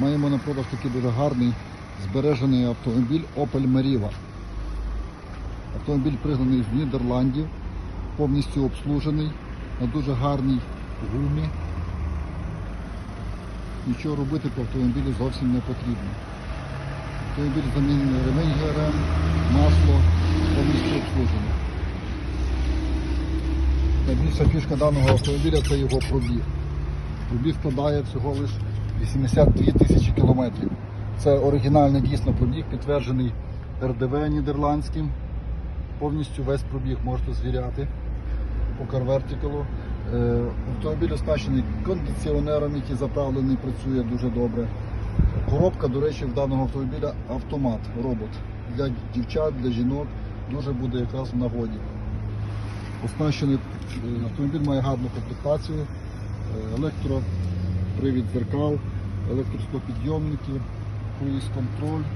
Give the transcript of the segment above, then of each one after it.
Маємо на продаж такий дуже гарний збережений автомобіль Opel Meriva. Автомобіль пригнаний з Нідерландів, повністю обслужений на дуже гарній гумі. Нічого робити по автомобілю зовсім не потрібно. Автомобіль замінений ремень ГРМ, масло, повністю обслужений. Найбільша фішка даного автомобіля це його пробіг. Пробіг складає всього лише 82 тисячі кілометрів. Це оригінальний дійсно пробіг, підтверджений РДВ нідерландським. Повністю весь пробіг можете звіряти по Vertical. Е, Автомобіль оснащений кондиціонером, який заправлений, працює дуже добре. Коробка, до речі, в даного автомобіля автомат, робот. Для дівчат, для жінок дуже буде якраз в нагоді. Оснащений е, автомобіль має гарну комплектацію, е, електропривід дзеркал, електросклопідйомники, круїз-контроль, е,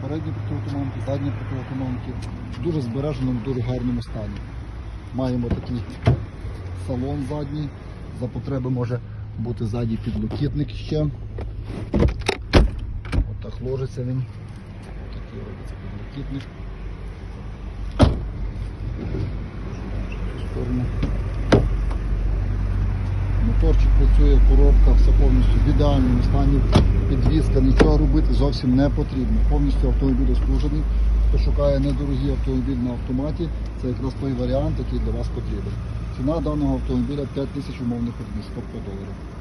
передні протиотуманки, задні протиотуманки. В дуже збереженому, дуже гарному стані. Маємо такий салон задній. За потреби може бути ззаді підлокітник ще. Отак ложиться він. Отакий робиться підлокітник. Цю сторону. Моторчик працює, коробка, все повністю в ідеальному стані. Підвізка, нічого робити зовсім не потрібно. Повністю автомобіль обслужений. Хто шукає недорогий автомобіль на автоматі, це якраз той варіант, який для вас потрібен. Ціна даного автомобіля 5 тисяч умовних одиниць, тобто доларів.